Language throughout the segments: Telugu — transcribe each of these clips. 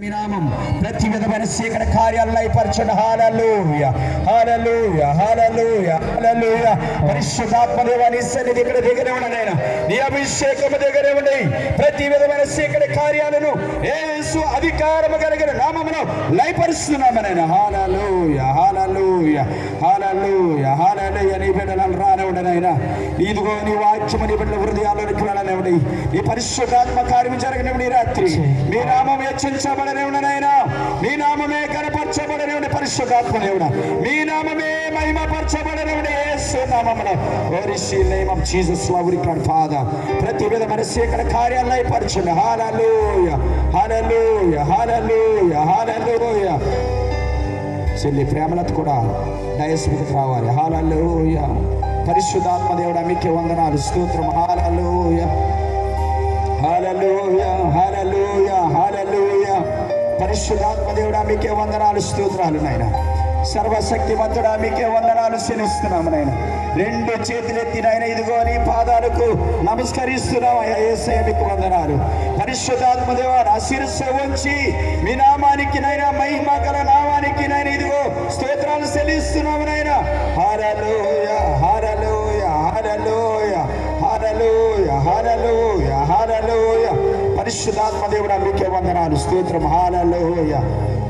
మీ ప్రతి విధమైన సీకర కార్యాలను అయిపరచండి హాలూయ హాలూయ హాలూయ హాలూయ పరిశుద్ధాత్మ దేవాని సన్నిధి ఇక్కడ దగ్గరే ఉండనైనా నీ అభిషేకము దగ్గరే ఉండి ప్రతి విధమైన సీకర కార్యాలను ఏసు అధికారము కలిగిన నామమును లయపరుస్తున్నామనైనా హాలూయ హాలూయ హాలూయ హాలూయ నీ బిడ్డలను రానివ్వడనైనా ఇదిగో నీ వాక్యము నీ బిడ్డల హృదయాల్లోనికి వెళ్ళనివ్వండి. నీ పరిశుద్ధాత్మ కార్యం జరగనివ్వండి రాత్రి. మీ నామం హెచ్చించబడనివ్వనైనా మీ నామమే కనపరచబడనివ్వండి పరిశుద్ధాత్మ దేవుడ. మీ నామమే మహిమపరచబడనివ్వండి యేసు నామమున ఓరిసి నేమ్ ఆఫ్ జీసస్ లవ్ రికార్డ్ ఫాదర్ ప్రతి విధమైన శేఖర కార్యాలను అయిపరచండి హాలూయ హాలూయ హాలూయ హాలూయ చెల్లి ప్రేమలతో కూడా డయస్ మీదకి రావాలి. హాలూయ పరిశుద్ధాత్మ దేవుడా మీకే వందనాలు స్తోత్రం. హాలూయ హాలూయ హాలూయ హాలూయ పరిశుద్ధాత్మ దేవుడా మీకే వందనాలు స్తోత్రాలు నాయన. సర్వశక్తిమంతుడా మీకే వందనాలు శనిస్తున్నాము నాయన. రెండు చేతులెత్తి నాయన ఇదిగో నీ పాదాలకు నమస్కరిస్తున్నాం అయ్యా యేసయ్య మీకు వందనాలు. పరిశుద్ధాత్మ దేవా నా శిరస్సు ఉంచి మీ నామానికి నైనా మహిమ కలనా నామానికి నాయన. ఇదిగో స్తోత్రాలు చెల్లిస్తున్నాము నాయన. హారలోయ హారలోయ హారలోయ హారలోయ హారలోయ హారలోయ పరిశుద్ధాత్మ దేవుడా మీకే వందనాలు. స్తోత్రం. హాలలోయ.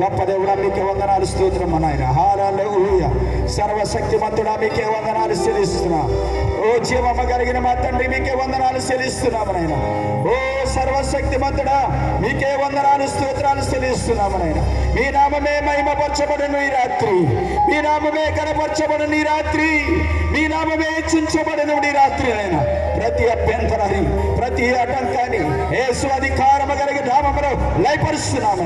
గొప్ప దేవుడా మీకే వందనాలు. స్తోత్రం నాయన. హాలలోయ. సర్వశక్తిమంతుడా మీకే వందనాలు చెల్లిస్తున్నా. ఓ జీవమ్మ కలిగిన మా తండ్రి మీకే వందనాలు చెల్లిస్తున్నాము నాయన. ఓ సర్వశక్తిమంతుడా మీకే వందనాలు స్తోత్రాలు చెల్లిస్తున్నాము మీ నామమే మహిమపరచబడను ఈ రాత్రి. మీ నామమే కనపరచబడను ఈ రాత్రి. మీ నామమే హెచ్చించబడను ఈ రాత్రి నాయన. ప్రతి అభ్యంతరాన్ని ప్రతి ఆటంకాన్ని ఏసు అధికారము కలిగి నామమును లయపరుస్తున్నాము